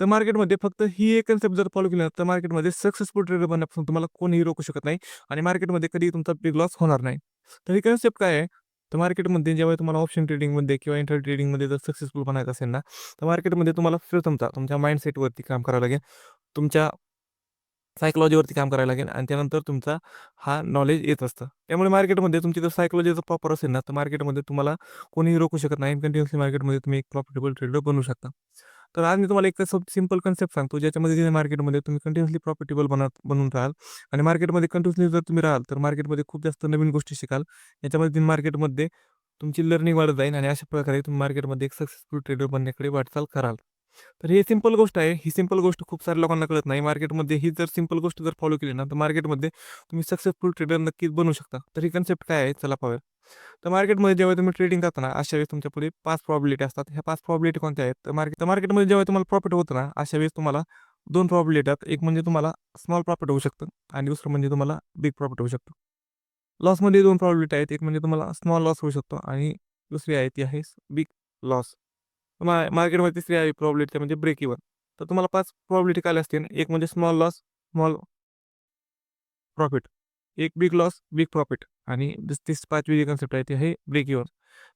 तर मार्केटमध्ये फक्त ही एक कन्सेप्ट जर फॉलो केली तर मार्केटमध्ये सक्सेसफुल ट्रेडर बनण्यापासून तुम्हाला कोणीही रोखू शकत नाही आणि मार्केटमध्ये कधी तुमचा बिग लॉस होणार नाही. तर ही कन्सेप्ट काय आहे? तर मार्केटमध्ये जेव्हा तुम्हाला ऑप्शन ट्रेडिंगमध्ये किंवा इंटर ट्रेडिंगमध्ये जर सक्सेसफुल बनायचं असेल ना तर मार्केटमध्ये तुम्हाला प्रथमता तुमच्या माइंडसेटवरती काम करावं लागेल. तुमच्या सायकोलॉजीवरती काम करायला लागेल आणि त्यानंतर तुमचा हा नॉलेज येत असतं. त्यामुळे मार्केटमध्ये तुमची जर सायकोलॉजी जर प्रॉपर असेल ना तर मार्केटमध्ये तुम्हाला कोणीही रोखू शकत नाही कंटिन्युअसली मार्केटमध्ये तुम्ही एक प्रॉफिटेबल ट्रेडर बनवू शकता. तर आज मी तुम्हाला एक सिंपल कन्सेप्ट सांगतो ज्याच्यामध्ये मार्केटमध्ये तुम्ही कंटिन्युअसली प्रॉफिटेबल बनत बनून राहाल आणि मार्केटमध्ये कंटिन्युअसली जर तुम्ही राहाल तर मार्केटमध्ये खूप जास्त नवीन गोष्टी शिकाल. याच्यामध्ये मार्केटमध्ये तुमची लर्निंग वाढत जाईल आणि अशा प्रकारे तुम्ही मार्केटमध्ये एक सक्सेसफुल ट्रेडर बनण्याकडे वाटचाल कराल. तर ही सिंपल गोष्ट आहे. ही सिंपल गोष्ट खूप साऱ्या लोकांना कळत नाही. मार्केटमध्ये ही जर सिंपल गोष्ट जर फॉलो केली ना तर मार्केटमध्ये तुम्ही सक्सेसफुल ट्रेडर नक्कीच बनू शकता. तर ही कन्सेप्ट काय आहे? चला पाहूया. तर मार्केटमध्ये जेव्हा तुम्ही ट्रेडिंग करताना अशा वेळेस तुमच्यापुढे पाच प्रॉबिलिटी असतात. ह्या पाच प्रॉबिलिटी कोणत्या आहेत? तर मार्केट मार्केटमध्ये जेव्हा तुम्हाला प्रॉफिट होतं ना अशा वेळेस तुम्हाला दोन प्रॉबिलिटी येतात एक म्हणजे तुम्हाला स्मॉल प्रॉफिट होऊ शकतं आणि दुसरं म्हणजे तुम्हाला बिग प्रॉफिट होऊ शकतं. लॉसमध्ये दोन प्रॉबिलिटी आहेत. एक म्हणजे तुम्हाला स्मॉल लॉस होऊ शकतो आणि दुसरी आहे ती आहे बिग लॉस मा मार्केटमध्ये तिसरी आहे प्रॉबिलिटी म्हणजे ब्रेक इवन तर तुम्हाला पाच प्रॉबिलिटी काय असतील. एक म्हणजे स्मॉल लॉस स्मॉल प्रॉफिट एक बिग लॉस बिग प्रॉफिट आणि तीस पाचवी जी कन्सेप्ट आहे ती आहे ब्रेक इवन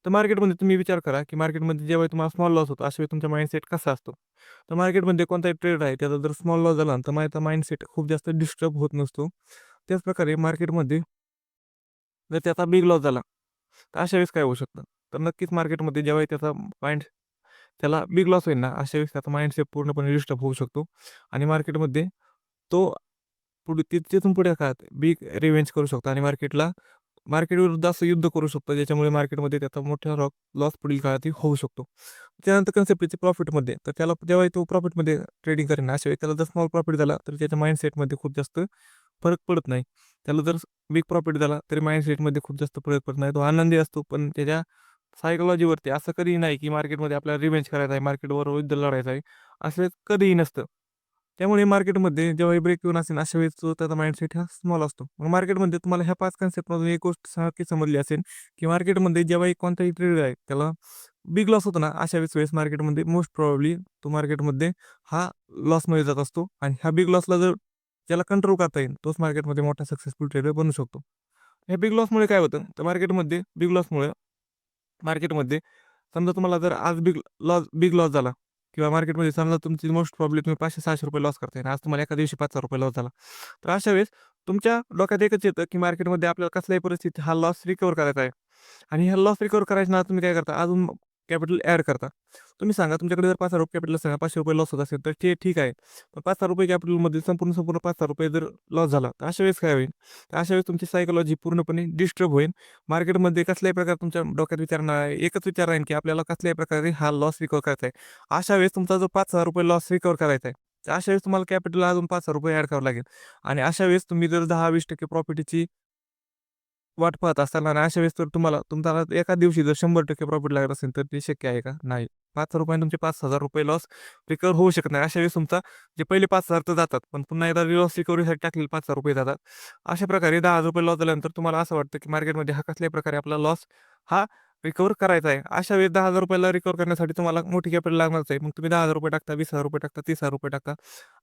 तर मार्केटमध्ये तुम्ही विचार करा की मार्केटमध्ये जेव्हा तुम्हाला स्मॉल लॉस होतो अशा वेळी तुमचा माइंडसेट कसा असतो? तर मार्केटमध्ये कोणताही ट्रेड आहे त्याचा जर स्मॉल लॉस झाला तर माझा माइंडसेट खूप जास्त डिस्टर्ब होत नसतो. त्याचप्रकारे मार्केटमध्ये जर त्याचा बिग लॉस झाला तर अशा वेळेस काय होऊ शकतं? तर नक्कीच मार्केटमध्ये जेव्हा त्याचा माइंड त्याला बिग लॉस होईल ना अशा वेळेस त्याचा माइंडसेट पूर्णपणे डिस्टर्ब होऊ शकतो. आणि मार्केटमध्ये तो पुढे तिथून पुढे काळात बिग रिवेंज करू शकतो. आणि मार्केटला मार्केट विरुद्ध असं युद्ध करू शकतो ज्याच्यामुळे मार्केटमध्ये त्याचा मोठा रॉक लॉस पुढील काळात होऊ शकतो. त्यानंतर कन्सेप्ट येते प्रॉफिटमध्ये तर त्याला जेव्हा तो प्रॉफिटमध्ये ट्रेडिंग करेन अशा वेळी त्याला जर स्मॉल प्रॉफिट झाला तर त्याच्या माइंडसेटमध्ये खूप जास्त फरक पडत नाही. त्याला जर बिग प्रॉफिट झाला तरी माइंडसेटमध्ये खूप जास्त फरक पडत नाही. तो आनंदी असतो पण त्याच्या सायकोलॉजीवरती असं कधीही नाही की मार्केटमध्ये आपल्याला रिव्हेंज करायचा आहे मार्केटवर युद्ध लढायचं आहे असं कधीही नसतं. त्यामुळे मार्केटमध्ये जेव्हा ब्रेक येऊन असेल अशा वेळेस त्याचा माइंडसेट हा स्मॉल असतो. मग मार्केटमध्ये तुम्हाला ह्या पाच कन्सेप्टमधून एक गोष्ट सारखी समजली असेल की मार्केटमध्ये जेव्हा एक कोणताही ट्रेड आहे त्याला बिग लॉस होतो ना अशा वेळेस वेळेस मार्केटमध्ये मोस्ट प्रॉब्ली तो मार्केटमध्ये हा लॉसमध्ये जात असतो. आणि ह्या बिग लॉसला जर ज्याला कंट्रोल करता येईल तोच मार्केटमध्ये मोठा सक्सेसफुल ट्रेडर बनू शकतो. ह्या बिग लॉसमुळे काय होतं? तर मार्केटमध्ये बिग लॉसमुळे मार्केटमध्ये समजा तुम्हाला जर आज बिग लॉस बिग लॉस झाला किंवा मार्केटमध्ये समजा तुमची मोस्ट प्रॉब्लेम तुम्ही पाचशे सहाशे रुपये लॉस करताय आणि आज तुम्हाला एका दिवशी पाच हजार रुपये लॉस झाला तर अशा वेळेस तुमच्या डोक्यात एकच येतं की मार्केटमध्ये आपल्याला कसल्याही परिस्थिती हा लॉस रिकवर करायचा आहे. आणि हा लॉस रिकवर करायचं ना तुम्ही काय करता? अजून कॅपिटल ॲड करता. तुम्ही सांगा तुमच्याकडे जर पाच हजार रुपये कॅपिटल सांगा पाचशे रुपये लॉस होत असेल तर ते ठीक आहे. पण पाच हजार रुपये कॅपिटलमध्ये संपूर्ण संपूर्ण पाच हजार रुपये जर लॉस झाला तर अशा वेळेस काय होईल? तर अशा वेळेस तुमची सायकोलॉजी पूर्णपणे डिस्टर्ब होईल. मार्केटमध्ये कसल्याही प्रकारे तुमच्या डोक्यात विचार नाही एकच विचार राहील की आपल्याला कसल्याही प्रकारे हा लॉस रिकवर करायचा आहे. अशा वेळेस तुमचा जो पाच हजार रुपये लॉस रिकवर करायचा आहे तर अशा वेळेस तुम्हाला कॅपिटल अजून पाच हजार रुपये ॲड करावं लागेल. आणि अशा वेळेस तुम्ही जर दहा वीस टक्के प्रॉफिटची वाट पाहत असताना आणि अशा वेळेस तर तुम्हाला तुमचा एका दिवशी जर शंभर टक्के प्रॉफिट लागत असेल तर ते शक्य आहे का? नाही. पाच हजार रुपये तुमचे पाच हजार रुपये लॉस रिकवर होऊ शकत नाही. अशा वेळेस तुमचा जे पहिले पाच हजार तर जातात पण पुन्हा एकदा लॉस रिकव्हरीसाठी टाकलेले पाच हजार रुपये जातात. अशा प्रकारे दहा हजार रुपये लॉस झाल्यानंतर तुम्हाला असं वाटतं की मार्केटमध्ये हा कसल्याही प्रकारे आपला लॉस हा रिकवर करायचा आहे. अशा वेळेस दहा हजार रुपयाला रिकवर करण्यासाठी तुम्हाला मोठी कॅपिटल लागणारच आहे. मग तुम्ही दहा हजार रुपये टाकता वीस हजार रुपये टाकता तीस हजार रुपये टाकता.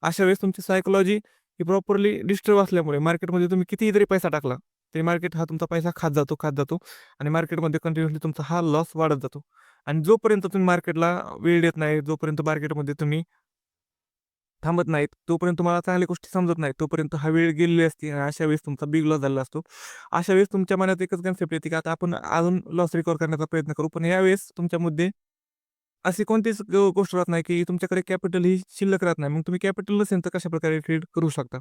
अशा वेळेस तुमची सायकोलॉजी ही प्रॉपरली डिस्टर्ब असल्यामुळे मार्केटमध्ये तुम्ही कितीही जरी पैसा टाकला ते मार्केट हा तुमचा पैसा खात जातो खात जातो आणि मार्केटमध्ये कंटिन्युअसली तुमचा हा लॉस वाढत जातो. आणि जोपर्यंत तुम्ही मार्केटला वेळ देत नाही जोपर्यंत मार्केटमध्ये तुम्ही थांबत नाहीत तोपर्यंत तुम्हाला चांगल्या गोष्टी समजत नाही तोपर्यंत हा वेळ गेलेली असते आणि अशा वेळेस तुमचा बिग लॉस झालेला असतो. अशा वेळेस तुमच्या मनात एकच कन्सेप्ट येते की आता आपण अजून लॉस रिकवर करण्याचा प्रयत्न करू. पण यावेळेस तुमच्यामध्ये अशी कोणतीच गोष्ट राहत नाही की तुमच्याकडे कॅपिटल ही शिल्लक राहत नाही. मग तुम्ही कॅपिटल नसेल तर कशा प्रकारे ट्रेड करू शकता?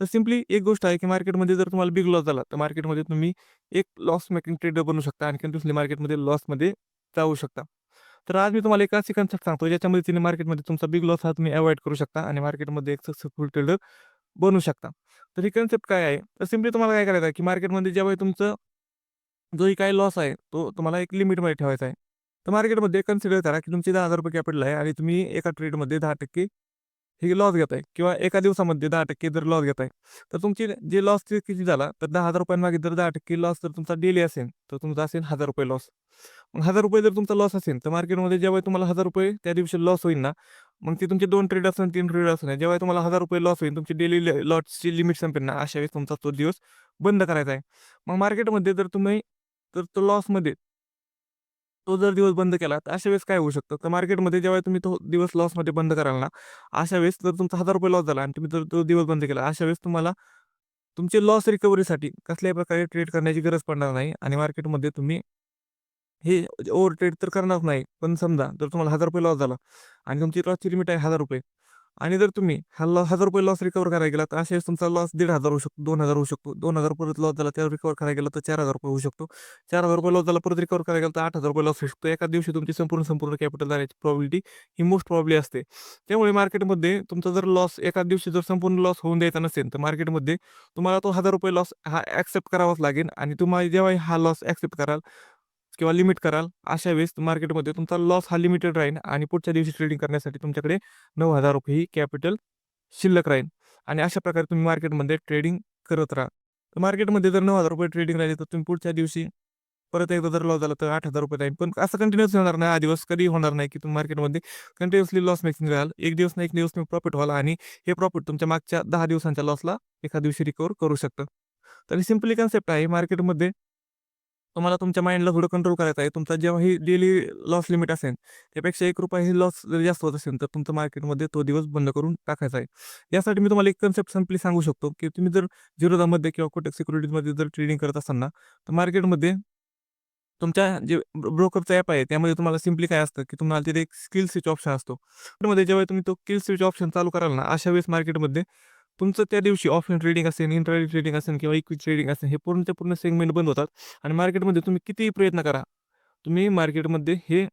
तर सिम्पली एक गोष्ट आहे की मार्केटमध्ये जर तुम्हाला बिग लॉस झाला तर मार्केटमध्ये तुम्ही एक लॉस मेकिंग ट्रेडर बनू शकता. आणखी दुसरी मार्केटमध्ये लॉसमध्ये जाऊ शकता. तर आज मी तुम्हाला एक अशी कन्सेप्ट सांगतो ज्याच्यामध्ये तिने मार्केटमध्ये तुमचा बिग लॉस हा तुम्ही अवॉइड करू शकता आणि मार्केटमध्ये एक सक्सेसफुल ट्रेडर बनू शकता. तर ही कन्सेप्ट काय आहे? तर सिम्पली तुम्हाला काय करायचं आहे की मार्केटमध्ये ज्यावेळी तुमचं जोही काही लॉस आहे तो तुम्हाला एक लिमिटमध्ये ठेवायचा आहे. तर मार्केटमध्ये कन्सिडर करा की तुमची दहा हजार रुपये कॅपिटल आहे आणि तुम्ही एका ट्रेडमध्ये दहा टक्के हे लॉस घेत आहे किंवा एका दिवसामध्ये दहा टक्के जर लॉस घेत आहे तर तुमची जे लॉस किती झाला? तर दहा हजार रुपयांमागे जर दहा टक्के लॉस जर तुमचा डेली असेल तर तुमचा असेल हजार रुपये लॉस. मग हजार रुपये जर तुमचा लॉस असेल तर मार्केटमध्ये जेव्हा तुम्हाला हजार रुपये त्या दिवशी लॉस होईल ना मग ते तुमचे दोन ट्रेड असेल तीन ट्रेड असेल जेव्हा तुम्हाला हजार रुपये लॉस होईल तुमची डेली लॉसची लिमिट संपेल ना अशा वेळेस तुमचा तो दिवस बंद करायचा आहे. मग मार्केटमध्ये जर तुम्ही तर तो लॉसमध्ये तो जर दिवस बंद केला तर अशा वेळेस काय होऊ शकतं? तर मार्केटमध्ये जेव्हा तुम्ही तो दिवस लॉसमध्ये बंद कराल ना अशा वेळेस जर तुमचा हजार रुपये लॉस झाला आणि तुम्ही जर तो दिवस बंद केला अशा वेळेस तुम्हाला तुमचे लॉस रिकव्हरीसाठी कसल्याही प्रकारे ट्रेड करण्याची गरज पडणार नाही आणि मार्केटमध्ये तुम्ही हे ओव्हर ट्रेड तर करणार नाही. पण समजा जर तुम्हाला हजार रुपये लॉस झाला आणि तुमची लॉसची लिमिट आहे हजार रुपये आणि जर तुम्ही हा लॉ हजार रुपये लॉस रिकवर करायला गेला तर अशा वेळेस तुमचा लॉस दीड हजार होऊ शकतो दोन हजार होऊ शकतो दोन हजार परत लॉस झाला त्यावर रिकवर करायला गेला तर चार हजार रुपये होऊ शकतो. चार हजार रुपये लॉस झाला परत रिकवर करायला गेला तर आठ हजार रुपये लॉस होऊ शकतो. एका दिवशी तुमची संपूर्ण संपूर्ण कॅपिटल जाण्याची प्रॉबिलिटी ही मोस्ट प्रॉब्ली असते. त्यामुळे मार्केटमध्ये तुमचा जर लॉस एका दिवशी जर संपूर्ण लॉस होऊन द्यायचा नसेल तर मार्केटमध्ये तुम्हाला तो हजार रुपये लॉस हा ॲक्सेप्ट करावाच लागेल आणि तुम्हाला जेव्हा हा लॉस ॲक्सेप्ट कराल किंवा लिमिट कराल अशा वेळेस मार्केटमध्ये तुमचा लॉस हा लिमिटेड राहील आणि पुढच्या दिवशी ट्रेडिंग करण्यासाठी तुमच्याकडे नऊ हजार रुपये ही कॅपिटल शिल्लक राहील आणि अशा प्रकारे तुम्ही मार्केटमध्ये ट्रेडिंग करत राहा. तर मार्केटमध्ये जर नऊ हजार रुपये ट्रेडिंग राहिली तर तुम्ही पुढच्या दिवशी परत एकदा जर लॉस झाला तर आठ हजार रुपये राहील पण असं कंटिन्युअस होणार नाही. हा दिवस कधी होणार नाही की तुम्ही मार्केटमध्ये कंटिन्युअसली लॉस मेकिंग राहाल एक दिवस ना एक दिवस तुम्ही प्रॉफिट व्हाल आणि हे प्रॉफिट तुमच्या मागच्या दहा दिवसांच्या लॉसला एका दिवशी रिकवर करू शकतं. तर सिम्पली कन्सेप्ट आहे. मार्केटमध्ये तुम्हाला तुमच्या माइंडला थोडं कंट्रोल करायचं आहे. तुमचा जेव्हा ही डेली लॉस लिमिट असेल त्यापेक्षा एक रुपया ही लॉस जर जास्त होत असेल तर तुमचं मार्केटमध्ये तो दिवस बंद करून टाकायचा आहे. यासाठी मी तुम्हाला एक कन्सेप्ट सिम्पली सांगू शकतो की तुम्ही जर झिरोदामध्ये किंवा कोटक सिक्युरिटीजमध्ये जर ट्रेडिंग करत असताना तर मार्केटमध्ये तुमच्या जे ब्रोकरचं ॲप आहे त्यामध्ये तुम्हाला सिम्पली काय असतं की तुम्हाला तिथे एक स्किल स्विच ऑप्शन असतो. त्यामध्ये जेव्हा तुम्ही तो स्किल स्विच ऑप्शन चालू कराल ना अशा वेळेस मार्केटमध्ये तुमचं त्या दिवशी ऑप्शन ट्रेडिंग असेल इंट्राडे ट्रेडिंग असेल किंवा इक्विटी ट्रेडिंग असेल हे पूर्णच्या पूर्ण सेगमेंट बंद होतात. आणि मार्केटमध्ये तुम्ही कितीही प्रयत्न करा तुम्ही मार्केटमध्ये हे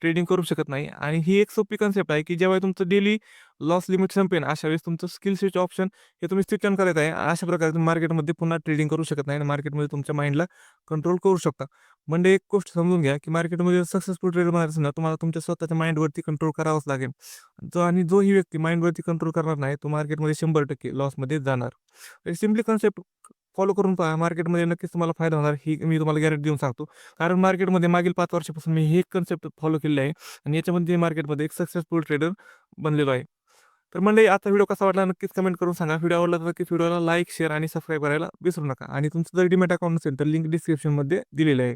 ट्रेडिंग करू शकत नाही. आणि ही एक सोपी कन्सेप्ट आहे की जेव्हा तुमचं डेली लॉस लिमिट संपेन अशा वेळेस तुमचं स्किल स्विच ऑप्शन हे तुम्ही स्विच ऑन करायचं आहे. अशा प्रकारे तुम्ही मार्केटमध्ये पुन्हा ट्रेडिंग करू शकत नाही आणि मार्केटमध्ये तुमच्या माइंडला कंट्रोल करू शकता. म्हणजे एक गोष्ट समजून घ्या की मार्केटमध्ये सक्सेसफुल ट्रेड बनायचं ना तुम्हाला तुमच्या स्वतःच्या माइंडवरती कंट्रोल करावाच लागेल. जो आणि जो ही व्यक्ती माइंडवरती कंट्रोल करणार नाही तो मार्केटमध्ये शंभर टक्के लॉसमध्ये जाणार. सिम्पली कन्सेप्ट फॉलो करून पहा. मार्केटमध्ये नक्कीच तुम्हाला फायदा होणार. ही मी तुम्हाला गॅरंटी देऊन सांगतो. कारण मार्केटमध्ये मागील पाच वर्षापासून मी हे कन्सेप्ट फॉलो केले आहे. आणि याच्यामध्ये मार्केटमध्ये एक सक्सेसफुल ट्रेडर बनलेलो आहे. तर म्हणजे आता व्हिडिओ कसा वाटला नक्कीच कमेंट करून सांगा. व्हिडिओ आवडला तर नक्कीच व्हिडिओला लाईक शेअर आणि सबस्क्राईब करायला विसरू नका. आणि तुमचं जर डिमेट अकाउंट असेल तर लिंक डिस्क्रिप्शनमध्ये दिलेलं आहे.